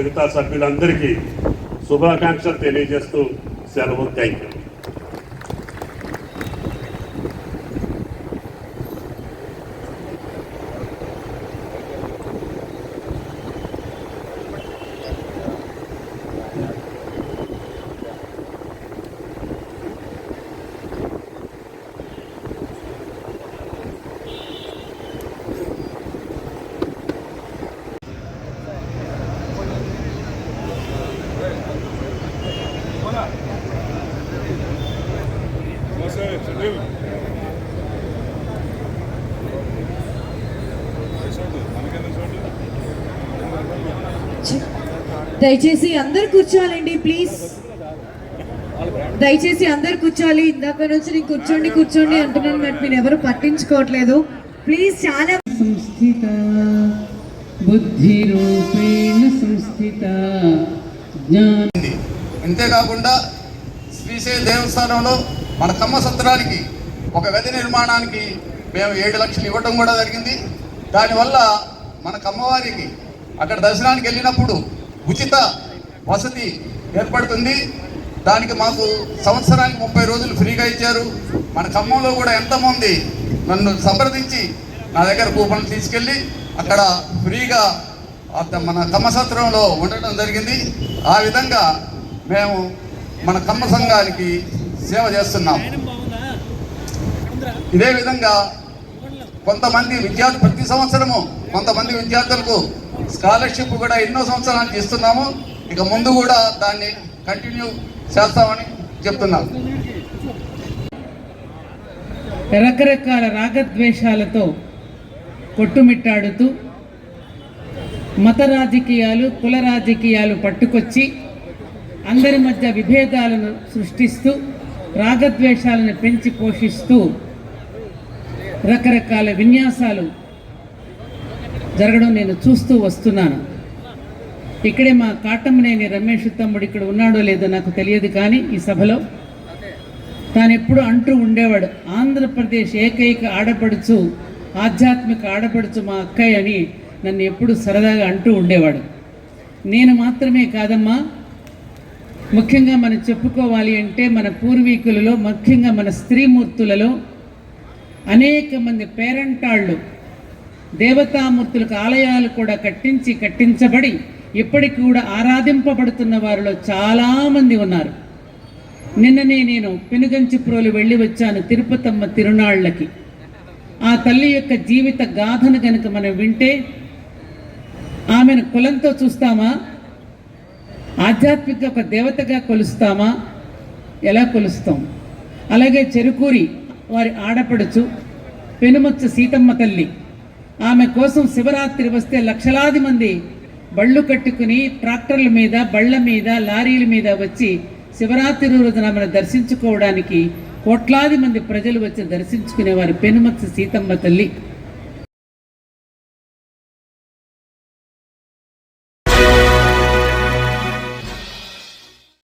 మిగతా సభ్యులందరికీ శుభాకాంక్షలు తెలియజేస్తూ సెలవు. థ్యాంక్ యూ దయచేసి అందరు కూర్చోవాలండి ప్లీజ్ దయచేసి అందరు కూర్చోవాలి. ఇందాక నుంచి నేను కూర్చోండి కూర్చోండి అంటున్నాను బట్ మీరు ఎవరు పట్టించుకోవట్లేదు. ప్లీజ్ చాలా సంస్థిత బుద్ధిరూపేణ సంస్థిత జ్ఞాన అంతేకాకుండా శ్రీశైల దేవస్థానంలో మన కమ్మ సత్రానికి ఒక గది నిర్మాణానికి మేము ఏడు లక్షలు ఇవ్వటం కూడా జరిగింది. దానివల్ల మన కమ్మవారికి అక్కడ దర్శనానికి వెళ్ళినప్పుడు ఉచిత వసతి ఏర్పడుతుంది. దానికి మాకు సంవత్సరానికి ముప్పై రోజులు ఫ్రీగా ఇచ్చారు. మన ఖమ్మంలో కూడా ఎంతమంది నన్ను సంప్రదించి నా దగ్గర కూపన్లు తీసుకెళ్ళి అక్కడ ఫ్రీగా మన కమ్మ సత్రంలో ఉండటం జరిగింది. ఆ విధంగా మేము మన కమ్మ సంఘానికి సేవ చేస్తున్నాం. ఇదే విధంగా కొంతమంది విద్యార్థి ప్రతి సంవత్సరము కొంతమంది విద్యార్థులకు స్కాలర్షిప్ కూడా ఎన్నో సంవత్సరానికి ఇస్తున్నాము. ఇక ముందు కూడా దాన్ని కంటిన్యూ చేస్తామని చెప్తున్నారు. రకరకాల రాగద్వేషాలతో కొట్టుమిట్టాడుతూ మత రాజకీయాలు కుల రాజకీయాలు పట్టుకొచ్చి అందరి మధ్య విభేదాలను సృష్టిస్తూ రాగద్వేషాలను పెంచి పోషిస్తూ రకరకాల విన్యాసాలు జరగడం నేను చూస్తూ వస్తున్నాను. ఇక్కడే మా కాటమ్మనేని రమేష్ తమ్ముడు ఇక్కడ ఉన్నాడో లేదో నాకు తెలియదు కానీ ఈ సభలో తాను ఎప్పుడు అంటూ ఉండేవాడు ఆంధ్రప్రదేశ్ ఏకైక ఆడపడుచు ఆధ్యాత్మిక ఆడపడుచు మా అక్కయ్య అని నన్ను ఎప్పుడు సరదాగా అంటూ ఉండేవాడు. నేను మాత్రమే కాదమ్మా ముఖ్యంగా మనం చెప్పుకోవాలి అంటే మన పూర్వీకులలో ముఖ్యంగా మన స్త్రీమూర్తులలో అనేక మంది పేరంటాళ్ళు దేవతామూర్తులకు ఆలయాలు కూడా కట్టించి కట్టించబడి ఇప్పటికి కూడా ఆరాధింపబడుతున్న వారిలో చాలామంది ఉన్నారు. నిన్ననే నేను పెనుగంచిప్రోలు వెళ్ళి వచ్చాను తిరుపతమ్మ తిరునాళ్ళకి. ఆ తల్లి యొక్క జీవిత గాథను కనుక మనం వింటే ఆమెను కులంతో చూస్తామా? ఆధ్యాత్మిక ఒక దేవతగా కొలుస్తామా? ఎలా కొలుస్తాం? అలాగే చెరుకూరి వారి ఆడపడుచు పెనుమచ్చ సీతమ్మ తల్లి ఆమె కోసం శివరాత్రి వస్తే లక్షలాది మంది బళ్ళు కట్టుకుని ట్రాక్టర్ల మీద బళ్ళ మీద లారీల మీద వచ్చి శివరాత్రి రోజున ఆమెను దర్శించుకోవడానికి కోట్లాది మంది ప్రజలు వచ్చి దర్శించుకునేవారు పెనుమత్స సీతమ్మ తల్లి.